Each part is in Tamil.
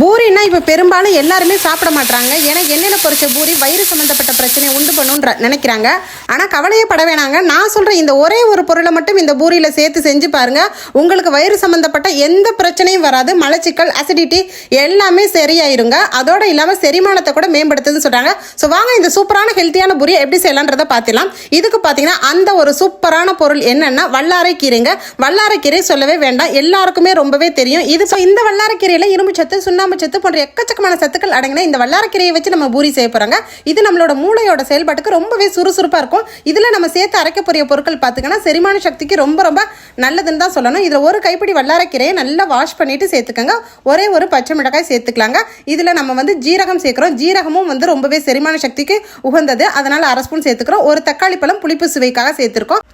பூரின்னா இப்போ பெரும்பாலும் எல்லாருமே சாப்பிட மாட்டுறாங்க ஏன்னா எண்ணெயில் பொரிச்ச பூரி வயிறு சம்மந்தப்பட்ட பிரச்சனையை உண்டு பண்ணுன்ற நினைக்கிறாங்க. ஆனால் கவலையே பட வேணாங்க. நான் சொல்கிற இந்த ஒரே ஒரு பொருளை மட்டும் இந்த பூரியில் சேர்த்து செஞ்சு பாருங்கள் உங்களுக்கு வயிறு சம்மந்தப்பட்ட எந்த பிரச்சனையும் வராது. மலச்சிக்கல் அசிடிட்டி எல்லாமே சரியாயிருங்க. அதோடு இல்லாமல் செரிமானத்தை கூட மேம்படுத்துதுன்னு சொல்கிறாங்க ஸோ வாங்க இந்த சூப்பரான ஹெல்த்தியான பூரியை எப்படி செய்யலான்றதை பார்த்துலாம் இதுக்கு பார்த்தீங்கன்னா அந்த ஒரு சூப்பரான பொருள் என்னென்னா வல்லாரை கீரைங்க. வல்லாரை கீரை சொல்லவே வேண்டாம். எல்லாருக்குமே ரொம்பவே தெரியும். இது ஸோ இந்த வல்லாரக்கீரையில் இரும்பு சத்து சுண்ண சத்து போன்ற எக்கச்சக்கமான சத்துக்கள் அடங்கின இந்த வல்லாரக்கீரையை வச்சு நம்ம பூரி செய்ய போகிறாங்க இது நம்மளோட மூளையோட செயல்பாட்டுக்கு ரொம்பவே சுறுசுறுப்பாக இருக்கும். இதில் நம்ம சேர்த்து அரைக்க போகிற பொருட்கள் பார்த்திங்கன்னா செரிமான சக்திக்கு ரொம்ப ரொம்ப நல்லதுன்னு தான் சொல்லணும். இதில் ஒரு கைப்பிடி வல்லாரக்கீரையை நல்லா வாஷ் பண்ணிட்டு சேர்த்துக்கோங்க. ஒரே ஒரு பச்சை மிளகாய் சேர்த்துக்கலாங்க. இதில் நம்ம வந்து ஜீரகம் சேர்க்குறோம். ஜீரகமும் வந்து ரொம்பவே செரிமான சக்திக்கு உகந்தது. அதனால் அரை ஸ்பூன் சேர்த்துக்கிறோம். ஒரு தக்காளி பழம் புளிப்பு சுவைக்காக சேர்த்துருக்கோம்.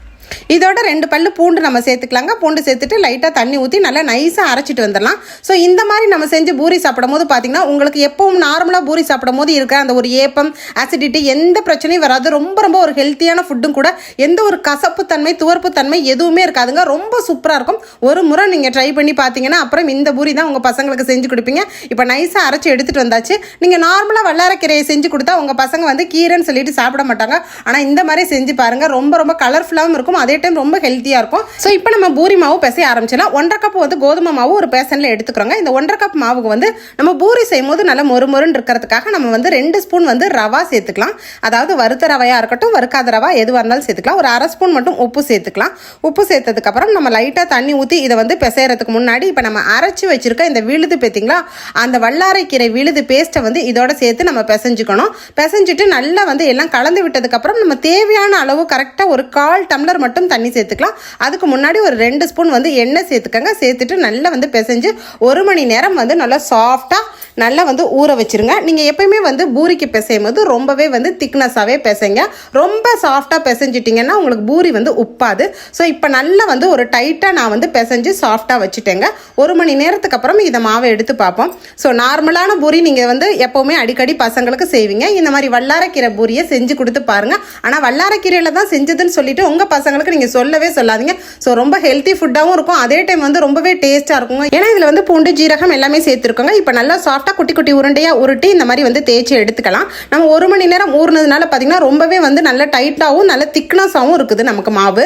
இதோட ரெண்டு பல்லு பூண்டு நம்ம சேர்த்துக்கலாங்க. பூண்டு சேர்த்துட்டு லைட்டாக தண்ணி ஊற்றி நல்லா நைஸாக அரைச்சிட்டு வந்துடலாம். ஸோ இந்த மாதிரி நம்ம செஞ்சு பூரி சாப்பிடும் போது பார்த்தீங்கன்னா உங்களுக்கு எப்பவும் நார்மலாக பூரி சாப்பிடும் போது இருக்கிற அந்த ஒரு ஏப்பம் ஆசிடிட்டி எந்த பிரச்சனையும் வராது. ரொம்ப ரொம்ப ஒரு ஹெல்த்தியான ஃபுட்டும் கூட எந்த ஒரு கசப்பு தன்மை துவர்ப்பு தன்மை எதுவுமே இருக்காதுங்க. ரொம்ப சூப்பராக இருக்கும். ஒரு முறை நீங்கள் ட்ரை பண்ணி பார்த்தீங்கன்னா அப்புறம் இந்த பூரி தான் உங்கள் பசங்களுக்கு செஞ்சு கொடுப்பீங்க. இப்போ நைஸாக அரைச்சி எடுத்துகிட்டு வந்தாச்சு. நீங்கள் நார்மலாக வல்லாரக்கீரையை செஞ்சு கொடுத்தா உங்கள் பசங்க வந்து கீரைன்னு சொல்லிட்டு சாப்பிட மாட்டாங்க. ஆனால் இந்த மாதிரி செஞ்சு பாருங்கள் ரொம்ப ரொம்ப கலர்ஃபுல்லாகவும் இருக்கும். அதே டைம் ரொம்ப ஹெல்த்தியாக இருக்கும். ஸோ இப்போ நம்ம பூரி மாவு பிசைய ஆரம்பிச்சிடலாம். ஒன்றரை கப் வந்து கோதுமை மாவு ஒரு பேசனில் எடுத்துக்கிறோங்க. இந்த ஒன்றரை கப் மாவுக்கு வந்து நம்ம பூரி செய்யும் போது நல்லா மொறு மொறுன்னு இருக்கிறதுக்காக நம்ம வந்து ரெண்டு ஸ்பூன் வந்து ரவா சேர்த்துக்கலாம். அதாவது வறுத்த ரவையாக இருக்கட்டும் வறுக்காத ரவா எதுவாக இருந்தாலும் சேர்த்துக்கலாம். ஒரு அரை ஸ்பூன் மட்டும் உப்பு சேர்த்துக்கலாம். உப்பு சேர்த்ததுக்கப்புறம் நம்ம லைட்டாக தண்ணி ஊற்றி இதை வந்து பிசையறதுக்கு முன்னாடி இப்போ நம்ம அரைச்சி வச்சிருக்க இந்த விழுது பார்த்தீங்களா அந்த வல்லாரைக்கீரை விழுது பேஸ்ட்டை வந்து இதோட சேர்த்து நம்ம பிசைஞ்சுக்கணும். பிசைஞ்சிட்டு நல்லா வந்து எல்லாம் கலந்து விட்டதுக்கப்புறம் நம்ம தேவையான அளவு கரெக்டாக ஒரு கால் டம்ளர் மட்டும் மட்டும் தண்ணி சேர்த்துக்கலாம். அதுக்கு முன்னாடி ஒரு ரெண்டு ஸ்பூன் வந்து எண்ணெய் சேர்த்துக்கங்க. சேர்த்துட்டு நல்லா வந்து பிசைஞ்சு ஒரு மணி நேரம் வந்து நல்லா சாஃப்டாக நல்லா வந்து ஊற வச்சிருங்க. நீங்கள் எப்பயுமே வந்து பூரிக்கு பிசையும் போது ரொம்பவே வந்து திக்னஸாகவே பிசைங்க. ரொம்ப சாஃப்டாக பிசைஞ்சிட்டிங்கன்னா உங்களுக்கு பூரி வந்து உப்பாது. ஸோ இப்போ நல்லா வந்து ஒரு டைட்டாக நான் வந்து பிசைஞ்சு சாஃப்டாக வச்சுட்டேங்க. ஒரு மணி நேரத்துக்கு அப்புறம் இதை மாவை எடுத்து பார்ப்போம். ஸோ நார்மலான பூரி நீங்கள் வந்து எப்போவுமே அடிக்கடி பசங்களுக்கு செய்வீங்க. இந்த மாதிரி வல்லாரக்கீரை பூரியை செஞ்சு கொடுத்து பாருங்கள் ஆனால் வல்லாரக்கீரையில் தான் செஞ்சதுன்னு சொல்லிட்டு உங்கள் இருக்கிறவங்களுக்கு நீங்கள் சொல்லவே சொல்லாதீங்க. ஸோ ரொம்ப ஹெல்த்தி ஃபுட்டாகவும் இருக்கும். அதே டைம் வந்து ரொம்பவே டேஸ்ட்டாக இருக்கும் ஏன்னா இதில் வந்து பூண்டு ஜீரகம் எல்லாமே சேர்த்துருக்கோங்க. இப்போ நல்லா சாஃப்டாக குட்டி குட்டி உருண்டையாக உருட்டி இந்த மாதிரி வந்து தேய்ச்சி எடுத்துக்கலாம். நம்ம ஒரு மணி நேரம் ஊறினதுனால பார்த்தீங்கன்னா ரொம்பவே வந்து நல்ல டைட்டாகவும் நல்ல திக்னஸாகவும் இருக்குது நமக்கு மாவு.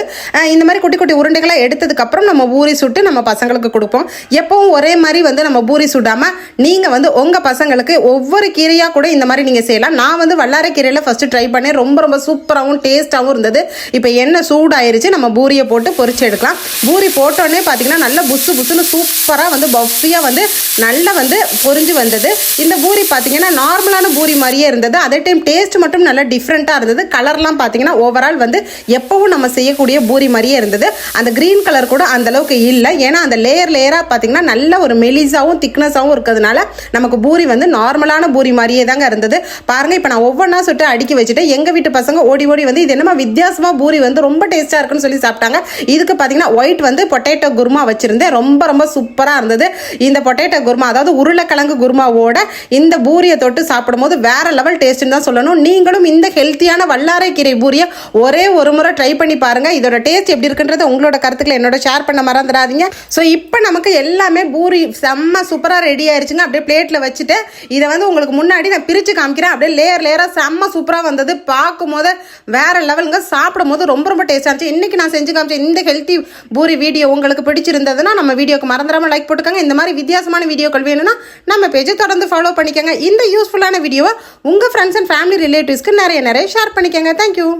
இந்த மாதிரி குட்டி குட்டி உருண்டைகளை எடுத்ததுக்கப்புறம் நம்ம பூரி சுட்டு நம்ம பசங்களுக்கு கொடுப்போம். எப்பவும் ஒரே மாதிரி வந்து நம்ம பூரி சுடாமல் நீங்கள் வந்து உங்கள் பசங்களுக்கு ஒவ்வொரு கீரையாக கூட இந்த மாதிரி நீங்கள் செய்யலாம். நான் வந்து வல்லாரை கீரையில் ஃபஸ்ட்டு ட்ரை பண்ணேன். ரொம்ப ரொம்ப சூப்பராகவும் டேஸ்ட்டாகவும் இருந்தது. இப்போ என்ன சூடாக ஆயிடுச்சு. நம்ம பூரியை போட்டு பொறிச்சு எடுக்கலாம். பூரி போட்டோடனே பார்த்தீங்கன்னா நல்லா புசு புசுன்னு சூப்பராக வந்து பஃபியாக வந்து நல்லா வந்து பொரிஞ்சு வந்தது. இந்த பூரி பார்த்தீங்கன்னா நார்மலான பூரி மாதிரியே இருந்தது. அதே டைம் டேஸ்ட் மட்டும் நல்லா டிஃப்ரெண்ட்டாக இருந்தது. கலர்லாம் பார்த்தீங்கன்னா ஓவரால் வந்து எப்பவும் நம்ம செய்யக்கூடிய பூரி மாதிரியே இருந்தது. அந்த க்ரீன் கலர் கூட அந்த அளவுக்கு இல்லை. ஏன்னா அந்த லேயர் லேயராக பார்த்தீங்கன்னா நல்ல ஒரு மெலிஸாகவும் திக்னஸாகவும் இருக்கிறதுனால நமக்கு பூரி வந்து நார்மலான பூரி மாதிரியே தாங்க இருந்தது. பாருங்கள் இப்போ நான் ஒவ்வொன்றா சுட்டு அடுக்கி வச்சுட்டு எங்கள் வீட்டு பசங்க ஓடி ஓடி வந்து இது என்னமா வித்தியாசமாக பூரி வந்து ரொம்ப டேஸ்ட் டேஸ்ட்டாக இருக்குன்னு சொல்லி சாப்பிட்டாங்க. இதுக்கு பார்த்தீங்கன்னா ஒயிட் வந்து பொட்டேட்டோ குருமா வச்சுருந்தேன். ரொம்ப ரொம்ப சூப்பராக இருந்தது. இந்த பொட்டேட்டோ குருமா அதாவது உருளைக்கிழங்கு குருமாவோட இந்த பூரியை தொட்டு சாப்பிடும்போது வேற லெவல் டேஸ்ட்டுன்னு தான் சொல்லணும். நீங்களும் இந்த ஹெல்த்தியான வல்லாரைக்கீரை பூரியை ஒரே ஒரு முறை ட்ரை பண்ணி பாருங்க. இதோட டேஸ்ட் எப்படி இருக்குன்றது உங்களோட கருத்துக்களை என்னோட ஷேர் பண்ண மறந்துடாதீங்க. ஸோ இப்போ நமக்கு எல்லாமே பூரி செம்ம சூப்பராக ரெடி ஆயிடுச்சுங்க அப்படியே பிளேட்டில் வச்சுட்டு இதை வந்து உங்களுக்கு முன்னாடி நான் பிரித்து காமிக்கிறேன். அப்படியே லேயர் லேயராக செம்ம சூப்பராக வந்தது. பார்க்கும் போது வேற லெவலுங்க சாப்பிடும் போது ரொம்ப ரொம்ப டேஸ்ட்டாக காமிச்சேன் இன்னைக்கு நான் செஞ்சு காமிச்சேன் இந்த ஹெல்த்தி பூரி வீடியோ உங்களுக்கு பிடிச்சிருந்ததுன்னா நம்ம வீடியோக்கு மறந்துடாமல் லைக் போட்டுக்கோங்க. இந்த மாதிரி வித்தியாசமான வீடியோக்கள் வேணும்னா நம்ம பேஜை தொடர்ந்து ஃபாலோ பண்ணிக்கோங்க. இந்த யூஸ்ஃபுல்லான வீடியோவை உங்கள் ஃப்ரெண்ட்ஸ் அண்ட் ஃபேமிலி ரிலேட்டிவ்ஸ்க்கு நிறைய நிறைய ஷேர் பண்ணிக்கோங்க. தேங்க்யூ